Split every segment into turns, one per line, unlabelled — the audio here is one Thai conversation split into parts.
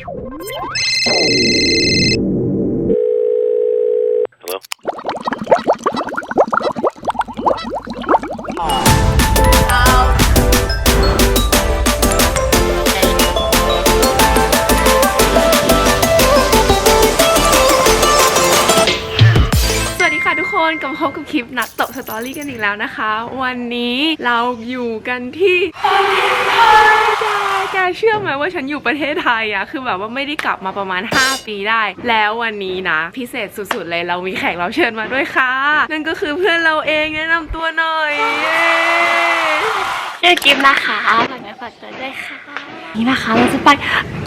Hello?
สวัสดีค่ะทุกคนกลับมาพบกับคลิปนักตบสตอรี่กันอีกแล้วนะคะ วันนี้เราอยู่กันที่ ประเทศไทยจ้าแกเชื่อไหมว่าฉันอยู่ประเทศไทยอะคือแบบว่าไม่ได้กลับมาประมาณ 5 ปีได้ แล้ววันนี้นะ พิเศษสุดๆเลยเรามีแขกรับเชิญมาด้วยค่ะ นั่นก็คือเพื่อนเราเองแนะนำตัวหน่อยเย้
ชื่อกิฟต์นะคะฝากเนื้อฝากตัวด้วยค่ะ นี่นะคะเราจะไป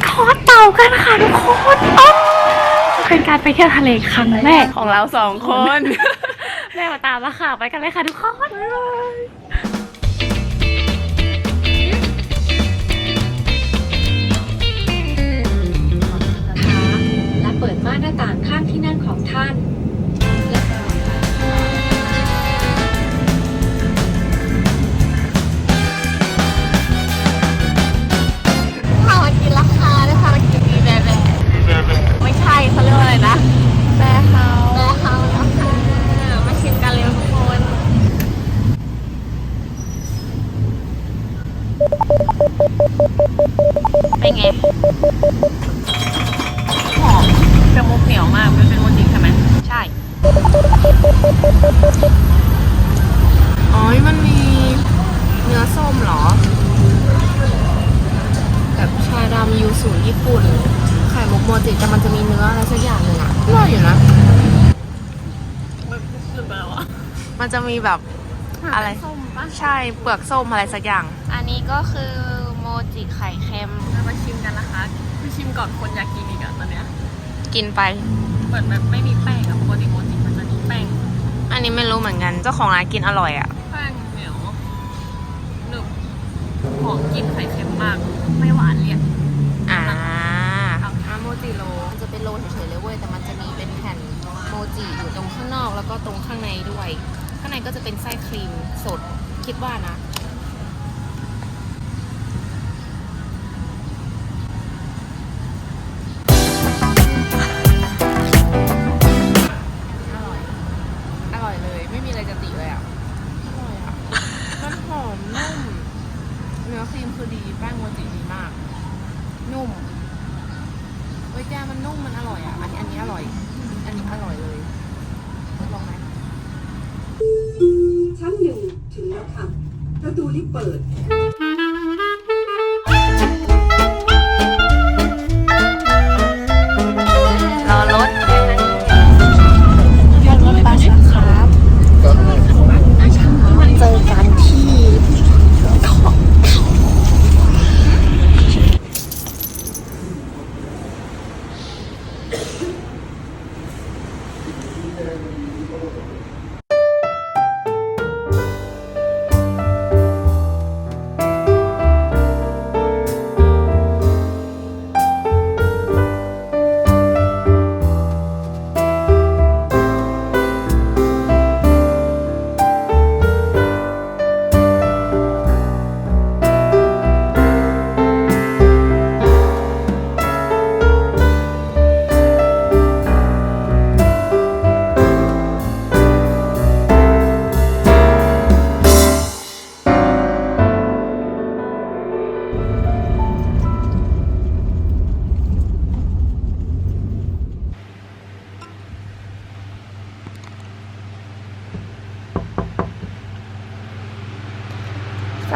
ทอดเต่ากันค่ะทุกคนอ้าวเป็นการไปเที่ยวทะเลครั้งแรก
ของเราสองคน
แม่มาตามแล้วค่ะ ไปกันเลยค่ะทุกคน
ม่านหน้าต่างข้างที่นั่งของท่าน
ข่มุก
โมจิแต่มันจะมีเนื้ออะไรสักอย่างหนึ่งอะอร่อยอยู่นะมันจะมีแบบอะไร
ส้มปะ
ใช่เปลือกส้มอะไรสักอย่าง
อันนี้ก็คือโมจิไข่เค็ม
มาชิมกันนะคะคือชิมก่อนคนอยากกินอีกอะตอนเนี้ย
กินไป
เหมือนแบบไม่มีแป้งอะปกติโมจิมันจะมีแป้ง
อันนี้ไม่รู้เหมือนกันเจ้าของร้านกินอร่อยอะ
แป้งเหนียวหนึบหอมกลิ่นไข่เค็มมาก ไม่หวานเลี่ยน
อ่า
อา โมจิโร
มันจะเป็นโลเฉยๆเลยเว้ย แต่มันจะมีเป็นแผ่นโมจิอยู่ตรงข้างนอกแล้วก็ตรงข้างในด้วย ข้างในก็จะเป็นไส้ครีมสด คิดว่านะอร่อยอร่อยเลยไม่มีอะไรจะติเลยอะอร่อยอะมันหอมนุ่มเนื้อครีมคือดีแป้งโมจิดีมาก นุ่ม เฮ้ยแกมันนุ่มมันอร่อยอะ อันนี้อันนี้อร่อย อันนี้อร่อยเลยลองไหม
ชั้นหนึ่งถึงแล้วค่ะ ประตูลิฟต์เปิด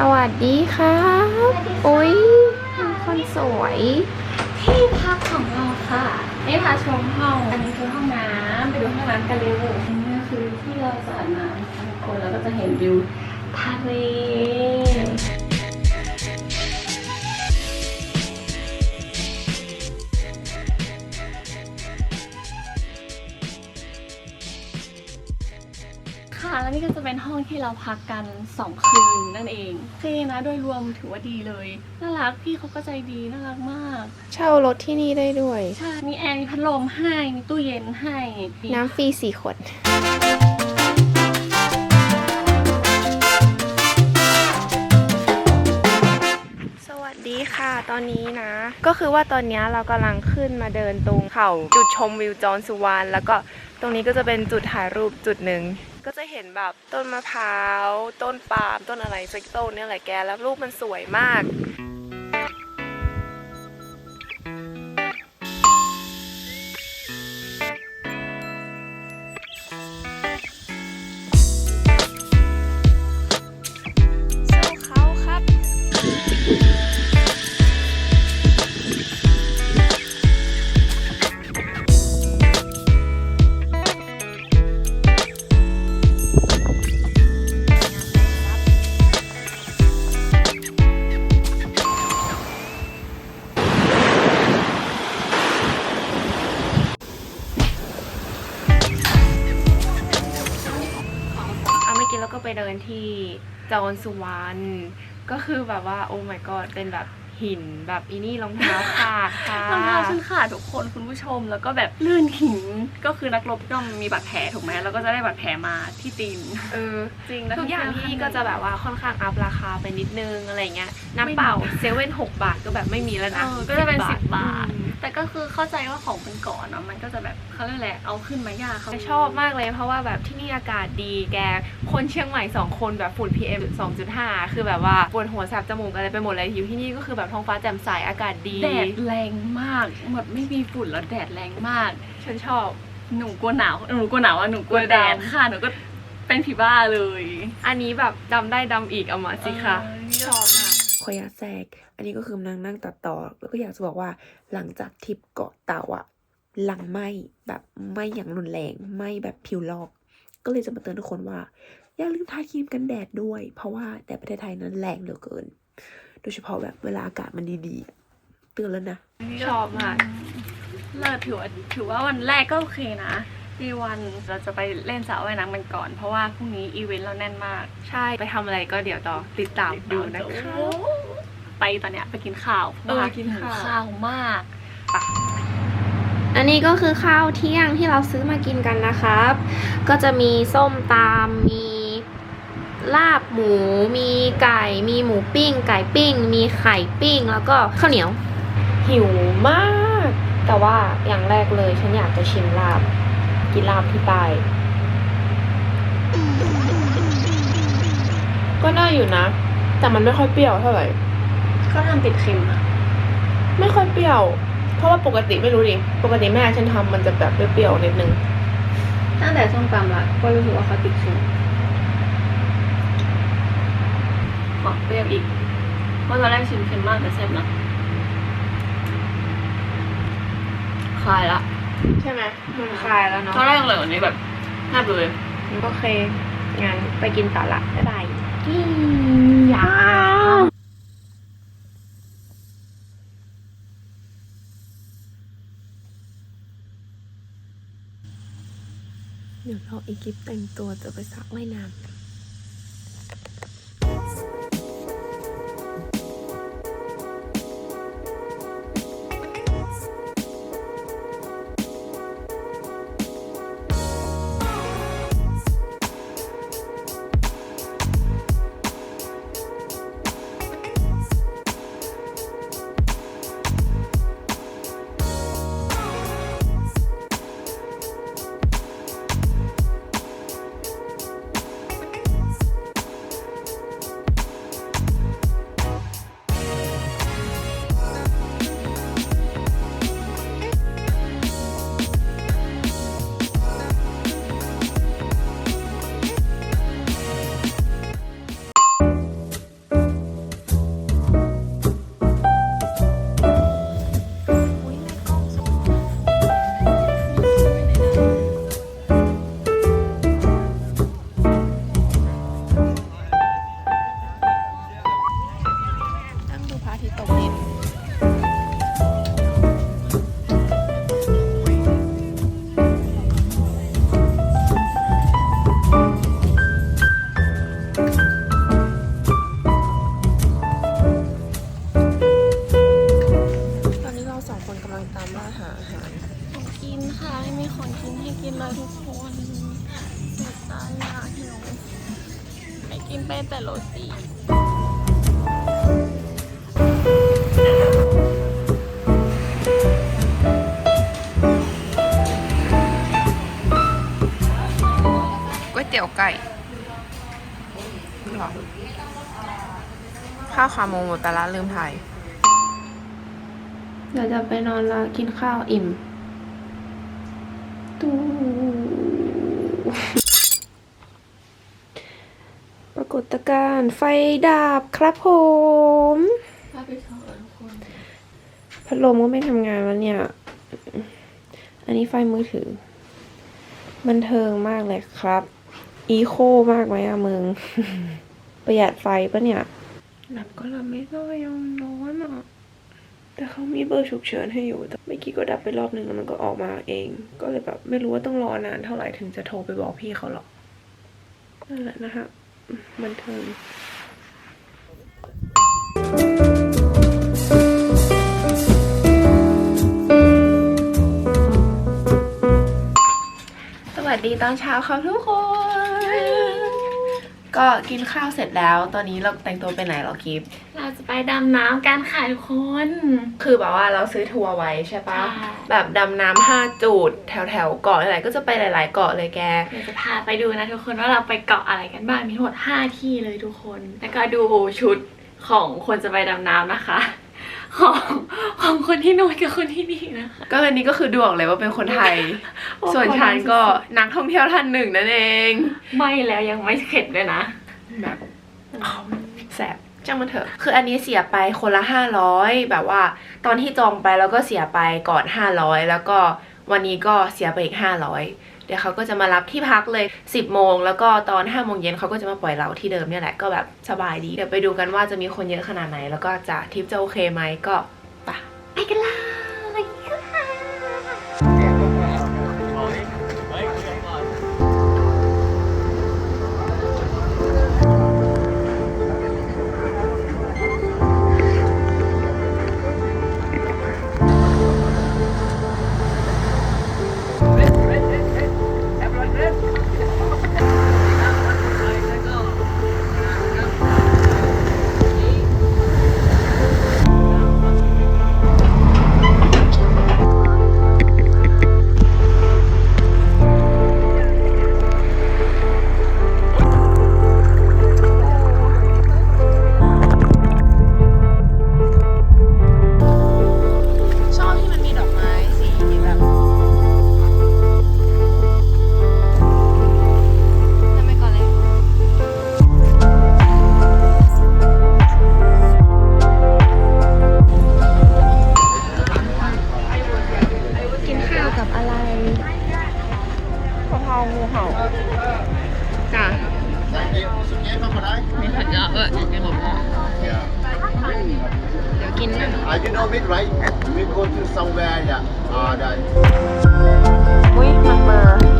ส
วัสดีครับอุ้ยคนสวย
ที่พักของเราค่ะนี่พาชมห้อง อันนี้คือห้องน้ำไปดูห้องน้ำกันเร็วอันนี้ก็คือที่เราจะอาบน้ำทุกคนแล้วก็จะเห็นวิวทะเล แล้วนี่ก็จะเป็นห้องที่เราพักกัน 2 คืนนั่นเองโอเคนะโดยรวมถือว่าดีเลย น่ารักพี่เขาก็ใจดีน่ารักมาก
เช่ารถที่นี่ได้ด้วย
ใช่ มีแอร์มีพัดลมให้ มีตู้เย็นให้
น้ำฟรีสี่ขวด สวัสดีค่ะค่ะ ตอนนี้นะ ก็คือว่าตอนนี้เรากำลังขึ้นมาเดินตรงเขาจุดชมวิวจอนสุวรรณแล้วก็ตรงนี้ก็จะเป็นจุดถ่ายรูปจุดหนึ่ง ก็จะเห็นแบบต้นมะพร้าว ต้นปาล์มต้นอะไรสักต้นเนี่ยแหละแกแล้วรูปมันสวยมาก ไปเดินที่จอนสุวรรณก็คือแบบว่าโอ้ my god เป็นแบบหินแบบอีนี่รองเท้าขาดค่ะ
รองเท้าฉันขาดทุกคนคุณผู้ชมแล้วก็แบบลื่นหินก็คือนักรบย่อมมีบาดแผลถูกไหมแล้วก็จะได้บาดแผลมาที่ตีน
เออ
จริงแล้ว
ทุกอย่างที่นี่ก็จะแบบว่าค่อนข้างอัพราคาไปนิดนึงอะไรเงี้ย
ไม่
น้ำเปล่าเซเว่นหกบาทก็แบบไม่มีแล้ว
เอ
นะ
อก็จะเป็นสิบบาท
อืม
แต่ก็คือเข้าใจว่าของมันก่อนเนาะมันก็จะแบบเขาเรียกแหละไรเอาขึ้นมายากเขา
แต่ชอบมากเลยเพราะว่าแบบที่นี่อากาศดีแกคนเชียงใหม่สองคนแบบฝุ่น PM 2.5 คือแบบว่าปวดหัวแสบจมูกอะไรไปหมดเลยอยู่ที่นี่ก็คือแบบท้องฟ้าแจ่มใสอากาศดี
แดดแรงมากหมดไม่มีฝุ่นแล้วแดดแรงมาก
ฉันชอบ
หนูกลัวหนาวหนูกลัวหนาวอะหนูกลัวแดด
กลัวดำ
ค่ะหนูก็เป็นผีบ้าเลย
อันนี้แบบดำได้ดำอีกเอามาสิคะ
เออ
ชอบมาก
ขออยากแทรก อันนี้ก็คือกำลังนั่งตัดต่อ แล้วก็อยากจะบอกว่าหลังจากทริปเกาะเต่าอะหลังไหมแบบไหมอย่างรุนแรงไหมแบบผิวลอก ก็เลยจะมาเตือนทุกคนว่า อย่าลืมทาครีมกันแดดด้วย เพราะว่าแดดประเทศไทยนั้นแรงเหลือเกิน โดยเฉพาะแบบเวลาอากาศมันดีๆ เตือนแล้วนะ
ชอบมาก
เลิศถือว่าถือว่าวันแรกก็โอเคนะดีวันเราจะไปเล่นสระว่ายน้ำกันก่อน เพราะว่าพรุ่งนี้อีเวนต์เราแน่นมาก
ใช่ไปทำอะไรก็เดี๋ยวต่อติดตามดูนะคะ
ไปตอนเนี้ยไปกินข้าว
เออ
พระว่
กินข้าว
หิข้าวมาก
อันนี้ก็คือข้าวเที่ยงที่เราซื้อมากินกันนะครับ ก็จะมีส้มตำมีลาบหมู มีไก่ มีหมูปิ้ง ไก่ปิ้ง มีไข่ปิ้ง แล้วก็ข้าวเหนียว หิวมาก แต่ว่าอย่างแรกเลยฉันอยากจะชิมลาบ กินลาบที่ใต้
ก็น่าอยู่นะ แต่มันไม่ค่อยเปรี้ยวเท่าไหร่
ก็ทำติดเค็มอะ
ไม่ค่อยเปรี้ยว เพราะว่าปกติไม่รู้ดิปกติแม่ฉันทำมันจะแบบเปรี้ยวๆนิดนึง
ตั้งแต่ส้มตำละก็รู้สึกว่าเขาติดเค็มขอเปรี้ยวอีกเพราะตอนแรกชิมเค็มมากแต่แซ่บนะคลายละ
ใช่ไหมมันคลายแล้วเนาะ
ตอนแรกเลยวันนี้แบบแซ่บเลย
โอเคงั้นไปกินต่อละบ๊ายบาย
ยา
เดี๋ยวเราอีกิฟแต่งตัวจะไปสระว่ายน้ำ
กิน
ไปแต่โรตี
ก๋วยเตี๋ยวไก่
ข้าวขาหมูหมดแต่ละลืมถ่าย
เดี๋ยวจะไปนอนแล้วกินข้าวอิ่ม ตู้ กฏการณ์ไฟดับครับผมพัดลมก็ไม่ทำงานแล้วเนี่ย อันนี้ไฟมือถือมันเทิงมากเลยครับ อีโคมากไหมอะมึง ประหยัดไฟปะเนี่ยหลับก็หลับไม่ได้ยังร้อนอะ แต่เขามีเบอร์ฉุกเฉินให้อยู่ แต่เมื่อกี้ก็ดับไปรอบหนึ่งแล้วมันก็ออกมาเอง ก็เลยแบบไม่รู้ว่าต้องรอนานเท่าไหร่ถึงจะโทรไปบอกพี่เขาหรอกนั่นแหละนะคะ มันเทิงสวัสดีตอนเช้าครับทุกคน ก็กินข้าวเสร็จแล้ว ตอนนี้เราแต่งตัวไปไหนเหรอกิฟ
เราจะไปดำน้ำกันค่ะทุกคน
คือแบบว่าเราซื้อทัวร์ไว้ใช่ปะ
ใช่
แบบดำน้ำห้าจุด แถวแถวๆเกาะอะไรก็จะไปหลาย ๆ เกาะเลยแก
เดี๋ยวจะพาไปดูนะทุกคนว่าเราไปเกาะอะไรกันบ้างมีทั้งหมด5ที่เลยทุกคน แล้วก็ดูชุดของคนจะไปดำน้ำนะคะของของคนที่นู่นกับคนที่นี่นะคะ
ก็เลยนี่ก็คือดูออกเลยว่าเป็นคนไทย
โอ้
ส่วนฉันก็นักท่องเที่ยวท่านหนึ่งนั่นเอง
ไม่แล้วยังไม่เข็ดด้วยนะ
แบบแสบ จ้างมันเถอะ คืออันนี้เสียไปคนละห้าร้อยแบบว่า ตอนที่จองไปแล้วก็เสียไปก่อนห้าร้อยแล้วก็วันนี้ก็เสียไปอีกห้าร้อยเดี๋ยวเขาก็จะมารับที่พักเลย 10 โมง แล้วก็ตอน5โมงเย็นเขาก็จะมาปล่อยเราที่เดิมเนี่ยแหละ ก็แบบสบายดี เดี๋ยวไปดูกันว่าจะมีคนเยอะขนาดไหน แล้วก็จะทริปจะโอเคไหมก็ไป
ไปกันเลยา
งูเห่าจ้ะมีผัดยาเออกินหมดเดี๋ยวกินนะ
Uh, you know it, right? We go to somewhere, yeah. Uh, that
อุ้ยมันเบอร์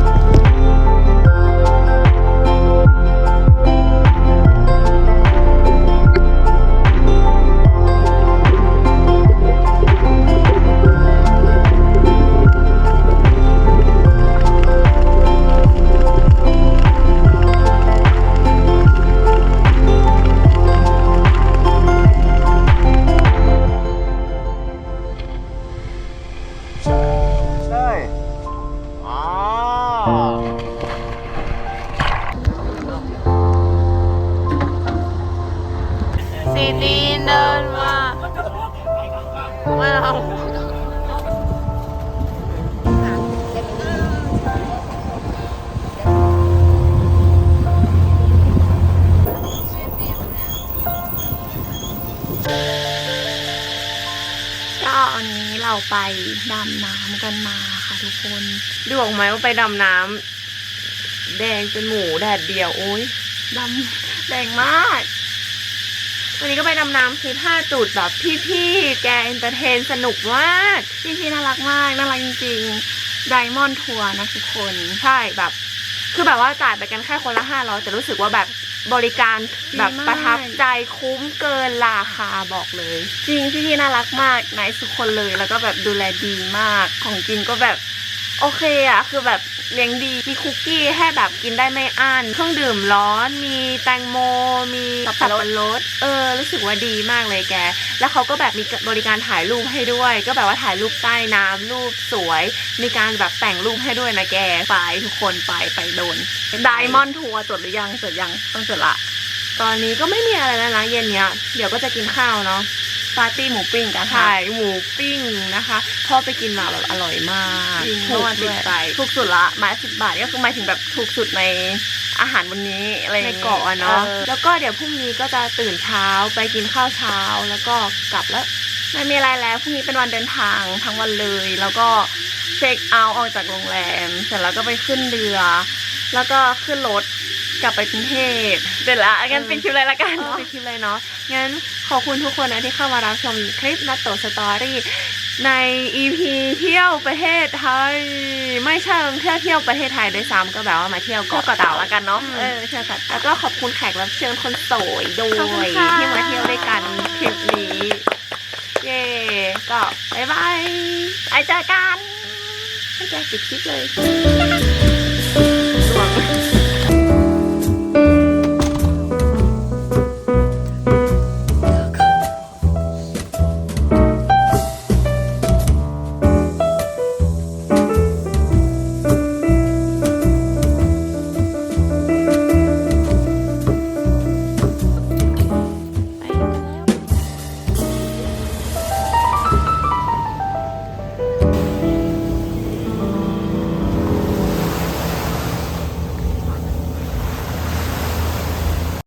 ไปดำน้ำกันมาค่ะทุกคน
ดูออกไหมว่าไปดำน้ำแดงเป็นหมูแดดเดียวโอ้ย
ดำแดงมาก
วันนี้ก็ไปดำน้ำคลิปห้าจุดแบบพี่ๆแกเอนเตอร์เทนสนุกมาก
พี่พี่ๆน่ารักมากน่ารักจริงๆไดมอนด์ทัวร์นะทุกคน
ใช่แบบ คือแบบว่าจ่ายไปกันแค่คนละห้าร้อยแต่รู้สึกว่าแบบบริการแบบ
ดีมาก
ประทับใจคุ้มเกินราคาบอกเลย
จริงพี่พี่ๆน่ารักมากนายสุกคนเลยแล้วก็แบบดูแลดีมากของกินก็แบบ
โอเคอะคือแบบเลี้ยงดี มีคุกกี้ให้แบบกินได้ไม่อั้นเครื่องดื่มร้อน มีแตงโม มีสับปะรดเออ รู้สึกว่าดีมากเลยแก แล้วเขาก็แบบมีบริการถ่ายรูปให้ด้วย ก็แบบว่าถ่ายรูปใต้น้ำรูปสวย มีการแบบแต่งรูปให้ด้วยนะแก ไปทุกคนไปไปโดน
ไดมอนด์ทัวร์จดหรือยังจดยังต้องจดละ
ตอนนี้ก็ไม่มีอะไรแล้วนะเย็นเนี้ย เดี๋ยวก็จะกินข้าวเนาะ
ปาร์ตี้หมูปิ้งกันค่ะ
ถ่ายหมูปิ้งนะคะพ่อไปกินมาแบบอร่อยมาก
จริง
ถู
เมื่อกวาน
ด้
ติ
ว
ด
ย
ใจถูกสุดละไม้สิบบาทก็คือหมายถึงแบบถูกสุดในอาหารวันนี้อะไรอย่
ใน
งงี้
เกาะอะเนาะ
ออ
แล้วก็เดี๋ยวพรุ่งนี้ก็จะตื่นเช้าไปกินข้าวเช้าแล้วก็กลับแล้ว
ไม่มีอะไรแล้วพรุ่งนี้เป็นวันเดินทางทั้งวันเลย แล้วก็เช็คเอาท์ออกจากโรงแรม เสร็จแล้วก็ไปขึ้นเรือ แล้วก็ขึ้นรถกลับไปกรุงเทพเสร็จละงั้นเป็นคลิปเลยละกัน
เออ
เนาะ
ไปคลิปเลยเนาะงั้นขอบคุณทุกคนนะที่เข้ามารับชมคลิปนัตโตสตอรี่ใน EP เที่ยวประเทศไทยไม่เชิงเที่ยวเที่ยวประเทศไทยด้วยซ้ำก็แบบว่ามาเที่ยว
เที่ยว
เกาะ
เกาะ
เต่า
เต่าละกันเนาะ
อืม
เออเที่ยวเกาะ
แล้
เต่าว
ก็ขอบคุณแขกรับเชิญคนสวยด้
ขอบ
ว
คุณ
ย
ค่ะ
ที่มาเที่ยวด้วยกันคลิปนี้ เย่ก็บ๊ายบาย
ไอเจอกัน
ให้แกปิดคลิปเลย